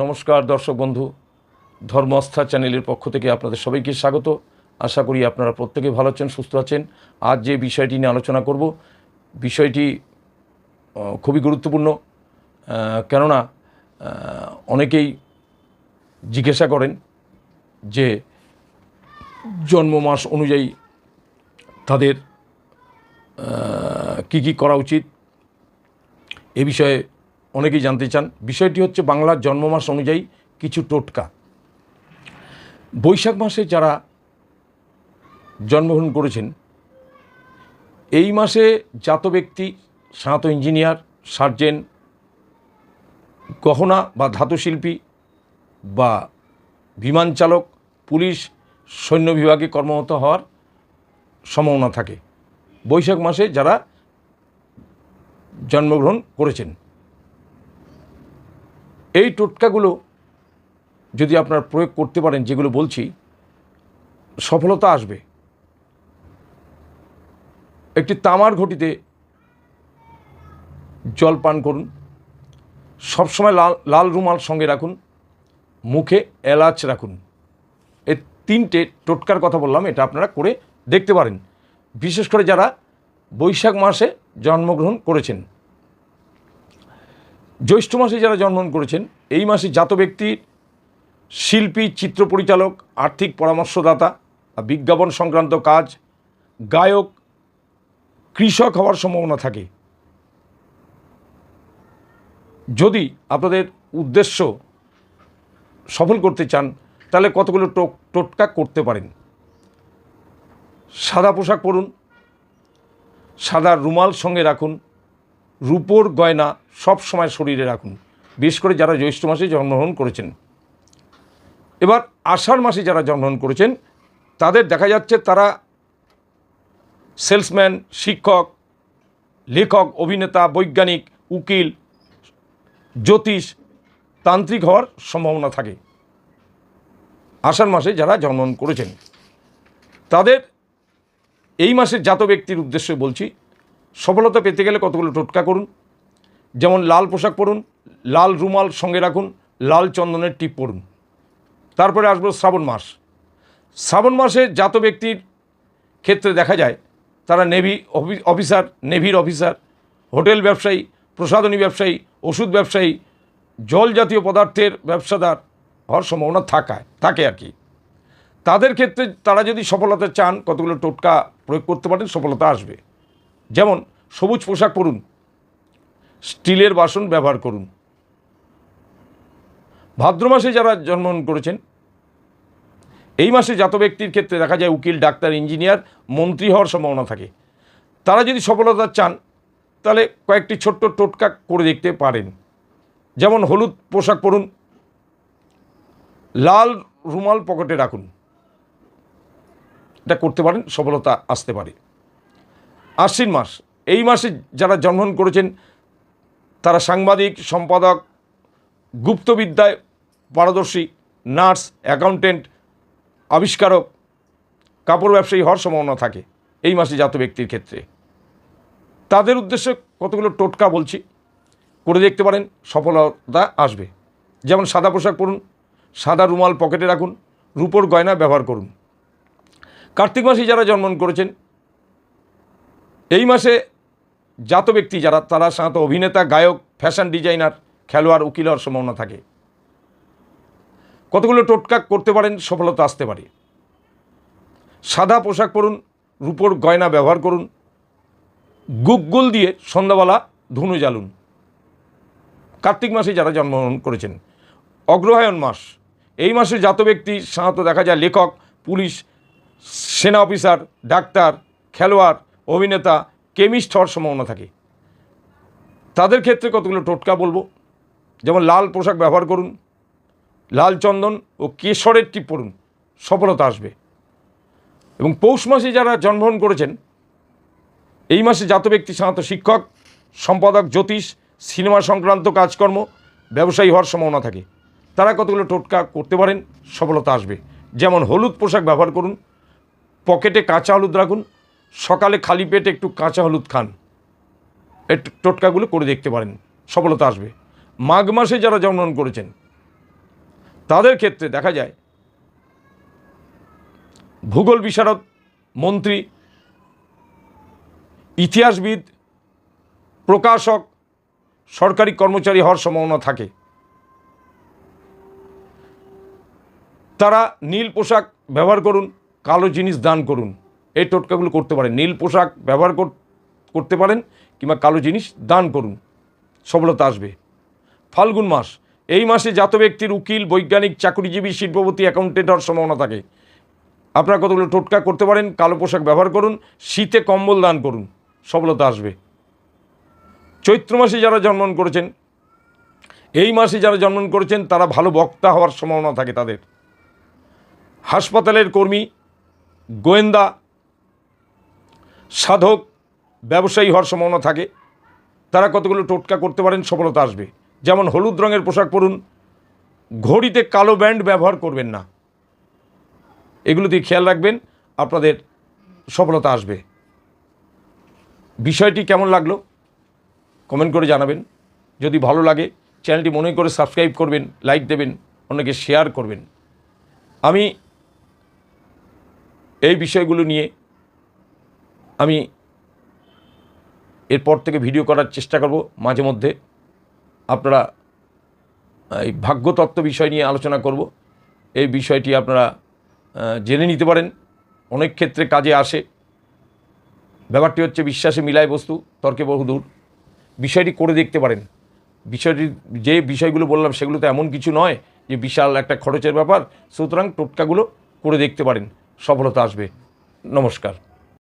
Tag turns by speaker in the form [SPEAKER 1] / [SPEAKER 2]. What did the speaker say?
[SPEAKER 1] নমস্কার দর্শক বন্ধু, ধর্মস্থা চ্যানেলের পক্ষ থেকে আপনাদের সবাইকে স্বাগত। আশা করি আপনারা প্রত্যেকে ভালো আছেন, সুস্থ আছেন। আজ যে বিষয়টি নিয়ে আলোচনা করব, বিষয়টি খুবই গুরুত্বপূর্ণ। কেননা অনেকেই জিজ্ঞাসা করেন যে, জন্ম মাস অনুযায়ী তাদের কি কি করা উচিত? এ বিষয়ে অনেকেই জানতে চান। বিষয়টি হচ্ছে বাংলার জন্ম মাস অনুযায়ী কিছু টোটকা। বৈশাখ মাসে যারা জন্মগ্রহণ করেছেন, এই মাসে জাত ব্যক্তি স্নাত ইঞ্জিনিয়ার, সার্জেন, গহনা বা ধাতুশিল্পী বা বিমান চালক, পুলিশ, সৈন্য বিভাগে কর্মরত হওয়ার সম্ভাবনা থাকে। বৈশাখ মাসে যারা জন্মগ্রহণ করেছেন। এই টোটকাগুলো যদি আপনার প্রয়োগ করতে পারেন, যেগুলো বলছি, সফলতা আসবে। একটি তামার ঘটিতে জল পান করুন। সবসময় লাল লাল রুমাল সঙ্গে রাখুন। মুখে এলাচ রাখুন। এই তিনটে টোটকার কথা বললাম, এটা আপনারা করে দেখতে পারেন। বিশেষ করে যারা বৈশাখ মাসে জন্মগ্রহণ করেছেন। জ্যৈষ্ঠ মাসে যারা জন্মগ্রহণ করেছেন, এই মাসে জাত ব্যক্তির শিল্পী, চিত্র পরিচালক, আর্থিক পরামর্শদাতা বিজ্ঞাপন সংক্রান্ত কাজ, গায়ক, কৃষক হওয়ার সম্ভাবনা থাকে। যদি আপনাদের উদ্দেশ্য সফল করতে চান, তাহলে কতগুলো টোটকা করতে পারেন। সাদা পোশাক পরুন, সাদা রুমাল সঙ্গে রাখুন রূপোর গয়না সব সময় শরীরে রাখুন। বিশেষ করে যারা জ্যৈষ্ঠ মাসে জন্মগ্রহণ করেছেন। এবার আষাঢ় মাসে যারা জন্মগ্রহণ করেছেন, তাদের দেখা যাচ্ছে তারা সেলসম্যান, শিক্ষক, লেখক, অভিনেতা, বৈজ্ঞানিক, উকিল, জ্যোতিষ, তান্ত্রিক হওয়ার সম্ভাবনা থাকে। আষাঢ় মাসে যারা জন্মগ্রহণ করেছেন, তাদের এই মাসের জাত ব্যক্তির উদ্দেশ্যে বলছি সফলতা পেতে গেলে কতগুলো টোটকা করুন। যেমন লাল পোশাক পরুন, লাল রুমাল সঙ্গে রাখুন, লাল চন্দনের টিপ পরুন। তারপরে আসব শ্রাবণ মাস। শ্রাবণ মাসে জাত ব্যক্তির ক্ষেত্রে দেখা যায়, তারা নেভি অফি- অফিসার, নেভির অফিসার, হোটেল ব্যবসায়ী, প্রসাধনী ব্যবসায়ী, ওষুধ ব্যবসায়ী, জল জাতীয় পদার্থের ব্যবসাদার হওয়ার সম্ভাবনা থাকায়, থাকে আর কি। তাদের ক্ষেত্রে তারা যদি সফলতা চান, কতগুলো টোটকা প্রয়োগ করতে পারেন, সফলতা আসবে। যেমন সবুজ পোশাক পরুন, স্টিলের বাসন ব্যবহার করুন। ভাদ্র মাসে যারা জন্মগ্রহণ করেছেন, এই মাসে জাত ব্যক্তির ক্ষেত্রে দেখা যায় উকিল, ডাক্তার, ইঞ্জিনিয়ার, মন্ত্রী হওয়ার সম্ভাবনা থাকে। তারা যদি সফলতা চান, তাহলে কয়েকটি ছোট্ট টোটকা করে দেখতে পারেন। যেমন হলুদ পোশাক পরুন, লাল রুমাল পকেটে রাখুন। এটা করতে পারেন, সফলতা আসতে পারে। আশ্বিন মাস। এই মাসে যারা জন্মগ্রহণ করেছেন, তারা সাংবাদিক, সম্পাদক, গুপ্তবিদ্যায় পারদর্শী, নার্স, অ্যাকাউন্টেন্ট, আবিষ্কারক, কাপড় ব্যবসায়ী হওয়ার সম্ভাবনা থাকে এই মাসে জাত ব্যক্তির ক্ষেত্রে। তাদের উদ্দেশ্যে কতগুলো টোটকা বলছি, করে দেখতে পারেন, সফলতা আসবে। যেমন সাদা পোশাক পরুন, সাদা রুমাল পকেটে রাখুন, রূপোর গয়না ব্যবহার করুন। কার্তিক মাসে যারা জন্মগ্রহণ করেছেন এই মাসে জাত ব্যক্তি যারা, তারা সাধারণত অভিনেতা, গায়ক ফ্যাশন ডিজাইনার খেলোয়াড়, উকিল হওয়ার সম্ভাবনা থাকে। কতগুলো টোটকা করতে পারেন, সফলতা আসতে পারে। সাদা পোশাক পরুন, রূপোর গয়না ব্যবহার করুন গুগগুল দিয়ে সন্ধ্যাবেলা ধুনু জ্বালুন। কার্তিক মাসে যারা জন্মগ্রহণ করেছেন, অগ্রহায়ণ মাস। এই মাসে জাত ব্যক্তি সাধারণত দেখা যায় লেখক, পুলিশ, সেনা অফিসার, ডাক্তার, খেলোয়াড় অভিনেতা, কেমিস্ট হওয়ার সম্ভাবনা থাকে। তাদের ক্ষেত্রে কতগুলো টোটকা বলব? যেমন লাল পোশাক ব্যবহার করুন, লাল চন্দন ও কেশরের টিপ পড়ুন সফলতা আসবে। এবং পৌষ মাসে যারা জন্মগ্রহণ করেছেন, এই মাসে জাত ব্যক্তি সাধারণত শিক্ষক, সম্পাদক, জ্যোতিষ, সিনেমা সংক্রান্ত কাজকর্ম, ব্যবসায়ী হওয়ার সম্ভাবনা থাকে। তারা কতগুলো টোটকা করতে পারেন, সফলতা আসবে। যেমন হলুদ পোশাক ব্যবহার করুন, পকেটে কাঁচা হলুদ রাখুন সকালে খালি পেটে একটু কাঁচা হলুদ খান। এই টোটকাগুলো করে দেখতে পারেন, সফলতা আসবে। মাঘ মাসে যারা জন্মগ্রহণ করেছেন, তাদের ক্ষেত্রে দেখা যায়, ভূগোল বিশারদ মন্ত্রী, ইতিহাসবিদ, প্রকাশক, সরকারি কর্মচারী হওয়ার সম্ভাবনা থাকে। তারা নীল পোশাক ব্যবহার করুন, কালো জিনিস দান করুন। এই টোটকাগুলো করতে পারেন। নীল পোশাক ব্যবহার কর- করতে পারেন কিংবা কালো জিনিস দান করুন। সফলতা আসবে। ফাল্গুন মাস। এই মাসে জাত ব্যক্তির উকিল, বৈজ্ঞানিক, চাকরিজীবী, শিল্পপতি অ্যাকাউন্টেন্ট হওয়ার সম্ভাবনা থাকে। আপনারা কতগুলো টোটকা করতে পারেন, কালো পোশাক ব্যবহার করুন, শীতে কম্বল দান করুন, সফলতা আসবে। চৈত্র মাসে যারা জন্মন করেছেন, এই মাসে যারা জন্মগ্রহণ করেছেন, তারা ভালো বক্তা হওয়ার সম্ভাবনা থাকে তাদের। হাসপাতালের কর্মী, গোয়েন্দা সাধক ব্যবসায়ী হওয়ার সম্ভাবনা থাকে। তারা কতগুলো টোটকা করতে পারেন, সফলতা আসবে। যেমন হলুদ রঙের পোশাক পরুন, ঘড়িতে কালো ব্যান্ড ব্যবহার করবেন না। এগুলো দিয়ে খেয়াল রাখবেন, আপনাদের সফলতা আসবে। বিষয়টি কেমন লাগল, কমেন্ট করে জানাবেন। যদি ভালো লাগে, চ্যানেলটি মনে করে সাবস্ক্রাইব করবেন, লাইক দেবেন, অন্যকে শেয়ার করবেন। আমি এই বিষয়গুলো নিয়ে আমি এরপর থেকে ভিডিও করার চেষ্টা করব মাঝে মধ্যে। আপনারা এই ভাগ্যতত্ত্ব বিষয় নিয়ে আলোচনা করব। এই বিষয়টি আপনারা জেনে নিতে পারেন। অনেক ক্ষেত্রে কাজে আসে। ব্যাপারটি হচ্ছে বিশ্বাসে মিলায় বস্তু, তর্কে বহুদূর বিষয়টি করে দেখতে পারেন। বিষয়টি, যে বিষয়গুলো বললাম সেগুলো তো এমন কিছু নয় যে বিশাল একটা খরচের ব্যাপার। সুতরাং টোটকাগুলো করে দেখতে পারেন। সফলতা আসবে। নমস্কার।